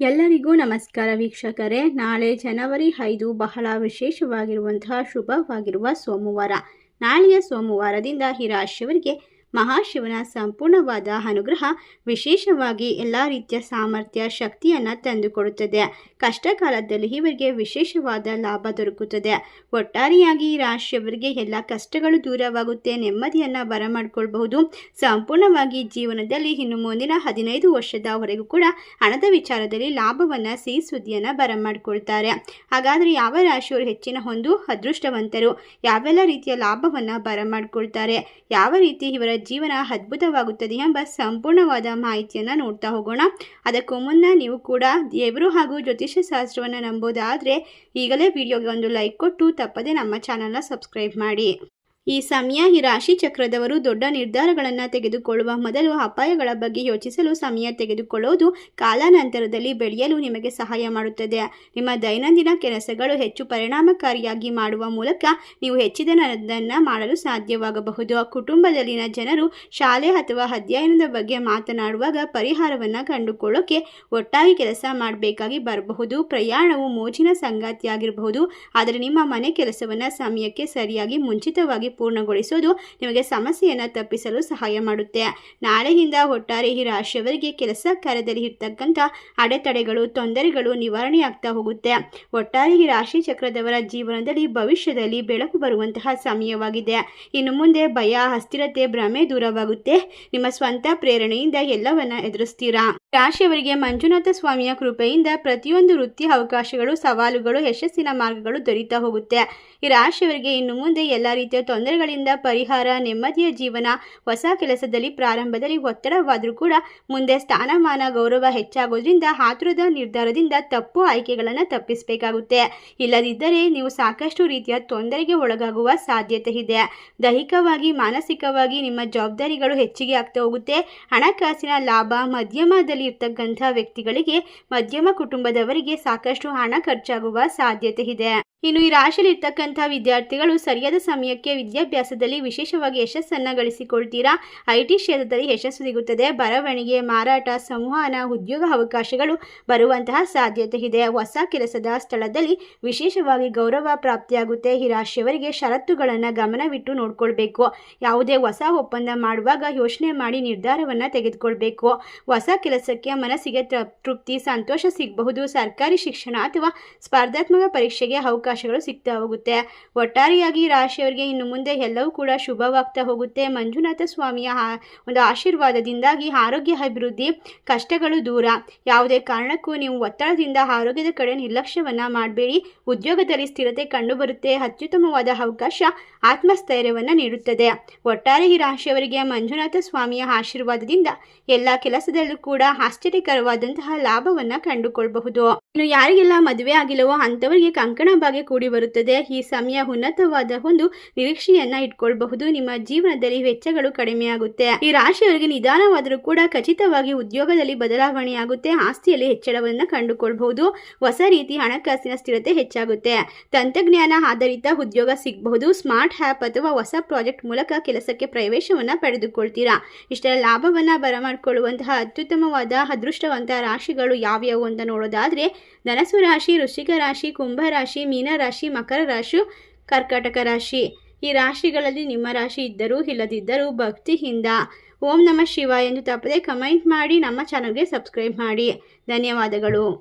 ಎಲ್ಲರಿಗೂ ನಮಸ್ಕಾರ ವೀಕ್ಷಕರೇ. ನಾಳೆ ಜನವರಿ ಐದು ಬಹಳ ವಿಶೇಷವಾಗಿರುವಂತಹ ಶುಭವಾಗಿರುವ ಸೋಮವಾರ. ನಾಳೆಯ ಸೋಮವಾರದಿಂದ ಈ ರಾಶಿಯವರಿಗೆ ಮಹಾಶಿವನ ಸಂಪೂರ್ಣವಾದ ಅನುಗ್ರಹ ವಿಶೇಷವಾಗಿ ಎಲ್ಲ ರೀತಿಯ ಸಾಮರ್ಥ್ಯ ಶಕ್ತಿಯನ್ನು ತಂದುಕೊಡುತ್ತದೆ. ಕಷ್ಟ ಕಾಲದಲ್ಲಿ ಇವರಿಗೆ ವಿಶೇಷವಾದ ಲಾಭ ದೊರಕುತ್ತದೆ. ಒಟ್ಟಾರೆಯಾಗಿ ರಾಶಿಯವರಿಗೆ ಎಲ್ಲ ಕಷ್ಟಗಳು ದೂರವಾಗುತ್ತೆ. ನೆಮ್ಮದಿಯನ್ನು ಬರಮಾಡಿಕೊಳ್ಬಹುದು. ಸಂಪೂರ್ಣವಾಗಿ ಜೀವನದಲ್ಲಿ ಇನ್ನು ಮುಂದಿನ ಹದಿನೈದು ವರ್ಷದವರೆಗೂ ಕೂಡ ಹಣದ ವಿಚಾರದಲ್ಲಿ ಲಾಭವನ್ನು ಸಿಹಿ ಸುದ್ದಿಯನ್ನು ಬರಮಾಡಿಕೊಳ್ತಾರೆ. ಹಾಗಾದರೆ ಯಾವ ರಾಶಿಯವರು ಹೆಚ್ಚಿನ ಒಂದು ಅದೃಷ್ಟವಂತರು? ಯಾವೆಲ್ಲ ರೀತಿಯ ಲಾಭವನ್ನು ಬರಮಾಡಿಕೊಳ್ತಾರೆ? ಯಾವ ರೀತಿ ಇವರ ಜೀವನ ಅದ್ಭುತವಾಗುತ್ತದೆ ಎಂಬ ಸಂಪೂರ್ಣವಾದ ಮಾಹಿತಿಯನ್ನು ನೋಡ್ತಾ ಹೋಗೋಣ. ಅದಕ್ಕೂ ಮುನ್ನ ನೀವು ಕೂಡ ದೇವರು ಹಾಗೂ ಜ್ಯೋತಿಷ್ಯ ಶಾಸ್ತ್ರವನ್ನು ನಂಬೋದಾದರೆ ಈಗಲೇ ವಿಡಿಯೋಗೆ ಒಂದು ಲೈಕ್ ಕೊಟ್ಟು ತಪ್ಪದೆ ನಮ್ಮ ಚಾನಲ್ನ ಸಬ್ಸ್ಕ್ರೈಬ್ ಮಾಡಿ. ಈ ಸಮಯ ಈ ರಾಶಿ ಚಕ್ರದವರು ದೊಡ್ಡ ನಿರ್ಧಾರಗಳನ್ನು ತೆಗೆದುಕೊಳ್ಳುವ ಮೊದಲು ಅಪಾಯಗಳ ಬಗ್ಗೆ ಯೋಚಿಸಲು ಸಮಯ ತೆಗೆದುಕೊಳ್ಳುವುದು ಕಾಲಾನಂತರದಲ್ಲಿ ಬೆಳೆಯಲು ನಿಮಗೆ ಸಹಾಯ ಮಾಡುತ್ತದೆ. ನಿಮ್ಮ ದೈನಂದಿನ ಕೆಲಸಗಳು ಹೆಚ್ಚು ಪರಿಣಾಮಕಾರಿಯಾಗಿ ಮಾಡುವ ಮೂಲಕ ನೀವು ಹೆಚ್ಚಿದನ್ನು ಮಾಡಲು ಸಾಧ್ಯವಾಗಬಹುದು. ಕುಟುಂಬದಲ್ಲಿನ ಜನರು ಶಾಲೆ ಅಥವಾ ಅಧ್ಯಯನದ ಬಗ್ಗೆ ಮಾತನಾಡುವಾಗ ಪರಿಹಾರವನ್ನು ಕಂಡುಕೊಳ್ಳೋಕೆ ಒಟ್ಟಾಗಿ ಕೆಲಸ ಮಾಡಬೇಕಾಗಿ ಬರಬಹುದು. ಪ್ರಯಾಣವು ಮೋಜಿನ ಸಂಗಾತಿಯಾಗಿರಬಹುದು. ಆದರೆ ನಿಮ್ಮ ಮನೆ ಕೆಲಸವನ್ನು ಸಮಯಕ್ಕೆ ಸರಿಯಾಗಿ ಮುಂಚಿತವಾಗಿ ಪೂರ್ಣಗೊಳಿಸೋದು ನಿಮಗೆ ಸಮಸ್ಯೆಯನ್ನು ತಪ್ಪಿಸಲು ಸಹಾಯ ಮಾಡುತ್ತೆ. ನಾಳೆಯಿಂದ ಒಟ್ಟಾರೆ ಈ ರಾಶಿಯವರಿಗೆ ಕೆಲಸ ಕಾರ್ಯದಲ್ಲಿ ಇರ್ತಕ್ಕಂಥ ಅಡೆತಡೆಗಳು, ತೊಂದರೆಗಳು ನಿವಾರಣೆಯಾಗ್ತಾ ಹೋಗುತ್ತೆ. ಒಟ್ಟಾರೆ ಈ ರಾಶಿ ಚಕ್ರದವರ ಜೀವನದಲ್ಲಿ ಭವಿಷ್ಯದಲ್ಲಿ ಬೆಳಕು ಬರುವಂತಹ ಸಮಯವಾಗಿದೆ. ಇನ್ನು ಮುಂದೆ ಭಯ, ಅಸ್ಥಿರತೆ, ಭ್ರಮೆ ದೂರವಾಗುತ್ತೆ. ನಿಮ್ಮ ಸ್ವಂತ ಪ್ರೇರಣೆಯಿಂದ ಎಲ್ಲವನ್ನ ಎದುರಿಸ್ತೀರಾ? ರಾಶಿಯವರಿಗೆ ಮಂಜುನಾಥ ಸ್ವಾಮಿಯ ಕೃಪೆಯಿಂದ ಪ್ರತಿಯೊಂದು ವೃತ್ತಿ ಅವಕಾಶಗಳು, ಸವಾಲುಗಳು, ಯಶಸ್ಸಿನ ಮಾರ್ಗಗಳು ದೊರೀತಾ ಹೋಗುತ್ತೆ. ಈ ರಾಶಿಯವರಿಗೆ ಇನ್ನು ಮುಂದೆ ಎಲ್ಲ ರೀತಿಯ ತೊಂದರೆಗಳಿಂದ ಪರಿಹಾರ, ನೆಮ್ಮದಿಯ ಜೀವನ, ಹೊಸ ಕೆಲಸದಲ್ಲಿ ಪ್ರಾರಂಭದಲ್ಲಿ ಒತ್ತಡವಾದರೂ ಕೂಡ ಮುಂದೆ ಸ್ಥಾನಮಾನ, ಗೌರವ ಹೆಚ್ಚಾಗೋದ್ರಿಂದ ಆತುರದ ನಿರ್ಧಾರದಿಂದ ತಪ್ಪು ಆಯ್ಕೆಗಳನ್ನು ತಪ್ಪಿಸಬೇಕಾಗುತ್ತೆ. ಇಲ್ಲದಿದ್ದರೆ ನೀವು ಸಾಕಷ್ಟು ರೀತಿಯ ತೊಂದರೆಗೆ ಒಳಗಾಗುವ ಸಾಧ್ಯತೆ ಇದೆ. ದೈಹಿಕವಾಗಿ, ಮಾನಸಿಕವಾಗಿ ನಿಮ್ಮ ಜವಾಬ್ದಾರಿಗಳು ಹೆಚ್ಚಿಗೆ ಆಗ್ತಾ ಹೋಗುತ್ತೆ. ಹಣಕಾಸಿನ ಲಾಭ, ಮಧ್ಯಮದಲ್ಲಿ ಇರ್ತಕ್ಕಂಥ ವ್ಯಕ್ತಿಗಳಿಗೆ ಮಧ್ಯಮ ಕುಟುಂಬದವರಿಗೆ ಸಾಕಷ್ಟು ಹಣ ಖರ್ಚಾಗುವ ಸಾಧ್ಯತೆ ಇದೆ. ಇನ್ನು ಈ ರಾಶಿಯಲ್ಲಿ ಇರ್ತಕ್ಕಂಥ ವಿದ್ಯಾರ್ಥಿಗಳು ಸರಿಯಾದ ಸಮಯಕ್ಕೆ ವಿದ್ಯಾಭ್ಯಾಸದಲ್ಲಿ ವಿಶೇಷವಾಗಿ ಯಶಸ್ಸನ್ನು ಗಳಿಸಿಕೊಳ್ತೀರಾ? ಐ ಟಿ ಕ್ಷೇತ್ರದಲ್ಲಿ ಯಶಸ್ಸು ಸಿಗುತ್ತದೆ. ಬರವಣಿಗೆ, ಮಾರಾಟ, ಸಂವಹನ, ಉದ್ಯೋಗ ಅವಕಾಶಗಳು ಬರುವಂತಹ ಸಾಧ್ಯತೆ ಇದೆ. ಹೊಸ ಕೆಲಸದ ಸ್ಥಳದಲ್ಲಿ ವಿಶೇಷವಾಗಿ ಗೌರವ ಪ್ರಾಪ್ತಿಯಾಗುತ್ತೆ. ಈ ರಾಶಿಯವರಿಗೆ ಷರತ್ತುಗಳನ್ನು ಗಮನವಿಟ್ಟು ನೋಡ್ಕೊಳ್ಬೇಕು. ಯಾವುದೇ ಹೊಸ ಒಪ್ಪಂದ ಮಾಡುವಾಗ ಯೋಚನೆ ಮಾಡಿ ನಿರ್ಧಾರವನ್ನು ತೆಗೆದುಕೊಳ್ಬೇಕು. ಹೊಸ ಕೆಲಸಕ್ಕೆ ಮನಸ್ಸಿಗೆ ತೃಪ್ತಿ, ಸಂತೋಷ ಸಿಗಬಹುದು. ಸರ್ಕಾರಿ ಶಿಕ್ಷಣ ಅಥವಾ ಸ್ಪರ್ಧಾತ್ಮಕ ಪರೀಕ್ಷೆಗೆ ಅವಕಾಶಗಳು ಸಿಗ್ತಾ ಹೋಗುತ್ತೆ ಒಟ್ಟಾರೆಯಾಗಿ ರಾಶಿಯವರಿಗೆ ಇನ್ನು ಮುಂದೆ ಎಲ್ಲವೂ ಕೂಡ ಶುಭವಾಗ್ತಾ ಹೋಗುತ್ತೆ. ಮಂಜುನಾಥ ಸ್ವಾಮಿಯ ಒಂದು ಆಶೀರ್ವಾದದಿಂದಾಗಿ ಆರೋಗ್ಯ ಅಭಿವೃದ್ಧಿ ಕಷ್ಟಗಳು ದೂರ. ಯಾವುದೇ ಕಾರಣಕ್ಕೂ ನೀವು ಒತ್ತಡದಿಂದ ಆರೋಗ್ಯದ ಕಡೆ ನಿರ್ಲಕ್ಷ್ಯವನ್ನು ಮಾಡಬೇಡಿ. ಉದ್ಯೋಗದಲ್ಲಿ ಸ್ಥಿರತೆ ಕಂಡುಬರುತ್ತೆ. ಅತ್ಯುತ್ತಮವಾದ ಅವಕಾಶ ಆತ್ಮಸ್ಥೈರ್ಯವನ್ನು ನೀಡುತ್ತದೆ. ಒಟ್ಟಾರೆ ಈ ರಾಶಿಯವರಿಗೆ ಮಂಜುನಾಥ ಸ್ವಾಮಿಯ ಆಶೀರ್ವಾದದಿಂದ ಎಲ್ಲ ಕೆಲಸದಲ್ಲೂ ಕೂಡ ಆಶ್ಚರ್ಯಕರವಾದಂತಹ ಲಾಭವನ್ನ ಕಂಡುಕೊಳ್ಬಹುದು. ಇನ್ನು ಯಾರಿಗೆಲ್ಲ ಮದುವೆ ಆಗಿಲ್ಲವೋ ಅಂತವರಿಗೆ ಕಂಕಣ ಭಾಗ್ಯ ಕೂಡಿ ಬರುತ್ತದೆ. ಈ ಸಮಯ ಉನ್ನತವಾದ ಒಂದು ನಿರೀಕ್ಷೆಯನ್ನ ಇಟ್ಕೊಳ್ಬಹುದು. ನಿಮ್ಮ ಜೀವನದಲ್ಲಿ ವೆಚ್ಚಗಳು ಕಡಿಮೆಯಾಗುತ್ತೆ. ಈ ರಾಶಿಯವರಿಗೆ ನಿಧಾನವಾದರೂ ಕೂಡ ಖಚಿತವಾಗಿ ಉದ್ಯೋಗದಲ್ಲಿ ಬದಲಾವಣೆಯಾಗುತ್ತೆ. ಆಸ್ತಿಯಲ್ಲಿ ಹೆಚ್ಚಳವನ್ನ ಕಂಡುಕೊಳ್ಬಹುದು. ಹೊಸ ರೀತಿ ಹಣಕಾಸಿನ ಸ್ಥಿರತೆ ಹೆಚ್ಚಾಗುತ್ತೆ. ತಂತ್ರಜ್ಞಾನ ಆಧಾರಿತ ಉದ್ಯೋಗ ಸಿಗಬಹುದು. ಸ್ಮಾರ್ಟ್ ಆ್ಯಪ್ ಅಥವಾ ಹೊಸ ಪ್ರಾಜೆಕ್ಟ್ ಮೂಲಕ ಕೆಲಸಕ್ಕೆ ಪ್ರವೇಶವನ್ನ ಪಡೆದುಕೊಳ್ತೀರಾ. ಇಷ್ಟರ ಲಾಭವನ್ನ ಬರಮಾಡಿಕೊಳ್ಳುವಂತಹ ಅತ್ಯುತ್ತಮವಾದ ಅದೃಷ್ಟವಂತ ರಾಶಿಗಳು ಯಾವ್ಯಾವು ಅಂತ ನೋಡೋದಾದರೆ ಧನಸು ರಾಶಿ, ವೃಶ್ಚಿಕ ರಾಶಿ, ಕುಂಭ ರಾಶಿ, ಮೀನ ರಾಶಿ, ಮಕರ ರಾಶಿ, ಕರ್ಕಾಟಕ ರಾಶಿ. ಈ ರಾಶಿಗಳಲ್ಲಿ ನಿಮ್ಮ ರಾಶಿ ಇದ್ದರೂ ಇಲ್ಲದಿದ್ದರೂ ಭಕ್ತಿಯಿಂದ ಓಂ ನಮ ಶಿವ ಎಂದು ತಪ್ಪದೆ ಕಮೆಂಟ್ ಮಾಡಿ ನಮ್ಮ ಚಾನಲ್ಗೆ ಸಬ್ಸ್ಕ್ರೈಬ್ ಮಾಡಿ. ಧನ್ಯವಾದಗಳು.